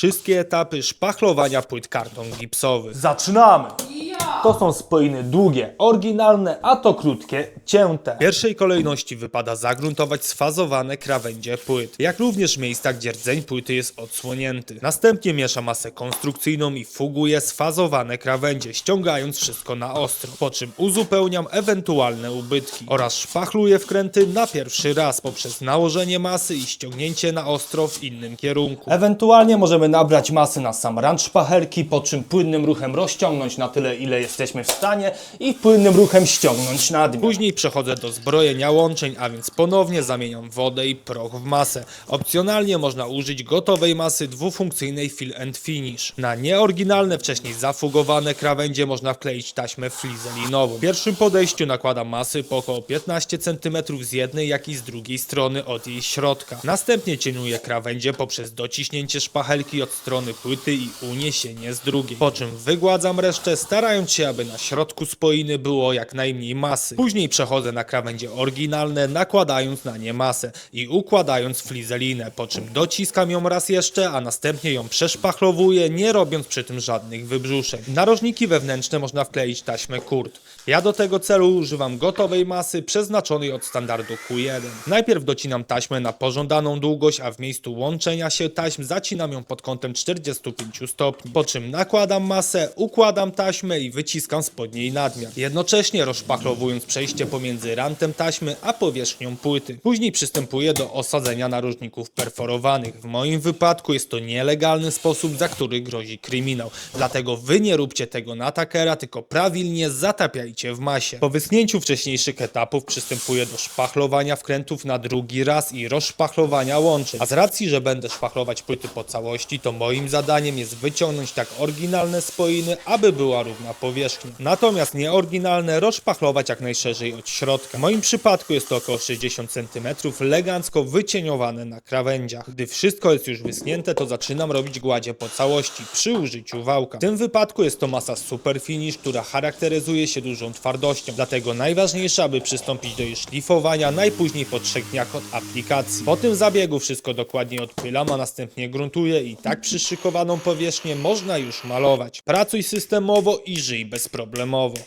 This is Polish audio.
wszystkie etapy szpachlowania płyt karton gipsowy. Zaczynamy! To są spoiny długie, oryginalne, a to krótkie, cięte. W pierwszej kolejności wypada zagruntować sfazowane krawędzie płyt, jak również miejsca, gdzie rdzeń płyty jest odsłonięty. Następnie miesza masę konstrukcyjną i fuguje sfazowane krawędzie, ściągając wszystko na ostro, po czym uzupełniam ewentualne ubytki oraz szpachluję wkręty na pierwszy raz poprzez nałożenie masy i ściągnięcie na ostro w innym kierunku. Ewentualnie możemy nabrać masy na sam rand szpachelki, po czym płynnym ruchem rozciągnąć na tyle, ile jesteśmy w stanie i płynnym ruchem ściągnąć nadmiar. Później przechodzę do zbrojenia łączeń, a więc ponownie zamieniam wodę i proch w masę. Opcjonalnie można użyć gotowej masy dwufunkcyjnej fill and finish. Na nieoryginalne, wcześniej zafugowane krawędzie można wkleić taśmę flizelinową. W pierwszym podejściu nakładam masy po około 15 cm z jednej, jak i z drugiej strony od jej środka. Następnie cieniuję krawędzie poprzez dociśnięcie szpachelki od strony płyty i uniesienie z drugiej. Po czym wygładzam resztę, starając się, aby na środku spoiny było jak najmniej masy. Później przechodzę na krawędzie oryginalne, nakładając na nie masę i układając flizelinę, po czym dociskam ją raz jeszcze, a następnie ją przeszpachlowuję, nie robiąc przy tym żadnych wybrzuszeń. Narożniki wewnętrzne można wkleić taśmę kurt. Ja do tego celu używam gotowej masy przeznaczonej od standardu Q1. Najpierw docinam taśmę na pożądaną długość, a w miejscu łączenia się taśm zacinam ją pod kątem 45 stopni. Po czym nakładam masę, układam taśmę i wyciskam spod niej nadmiar. Jednocześnie rozszpachlowując przejście pomiędzy rantem taśmy a powierzchnią płyty. Później przystępuję do osadzenia narożników perforowanych. W moim wypadku jest to nielegalny sposób, za który grozi kryminał. Dlatego wy nie róbcie tego na takera, tylko prawilnie zatapiajcie w masie. Po wyschnięciu wcześniejszych etapów przystępuję do szpachlowania wkrętów na drugi raz i rozszpachlowania łączeń. A z racji, że będę szpachlować płyty po całości, to moim zadaniem jest wyciągnąć tak oryginalne spoiny, aby była równa powierzchnia. Natomiast nieoryginalne rozszpachlować jak najszerzej od środka. W moim przypadku jest to około 60 cm, elegancko wycieniowane na krawędziach. Gdy wszystko jest już wyschnięte, to zaczynam robić gładzie po całości przy użyciu wałka. W tym wypadku jest to masa super finish, która charakteryzuje się dużą twardością. Dlatego najważniejsze, aby przystąpić do jej szlifowania najpóźniej po trzech dniach od aplikacji. Po tym zabiegu wszystko dokładnie odpylam, a następnie gruntuję i tak przyszykowaną powierzchnię można już malować. Pracuj systemowo i żyj bezproblemowo.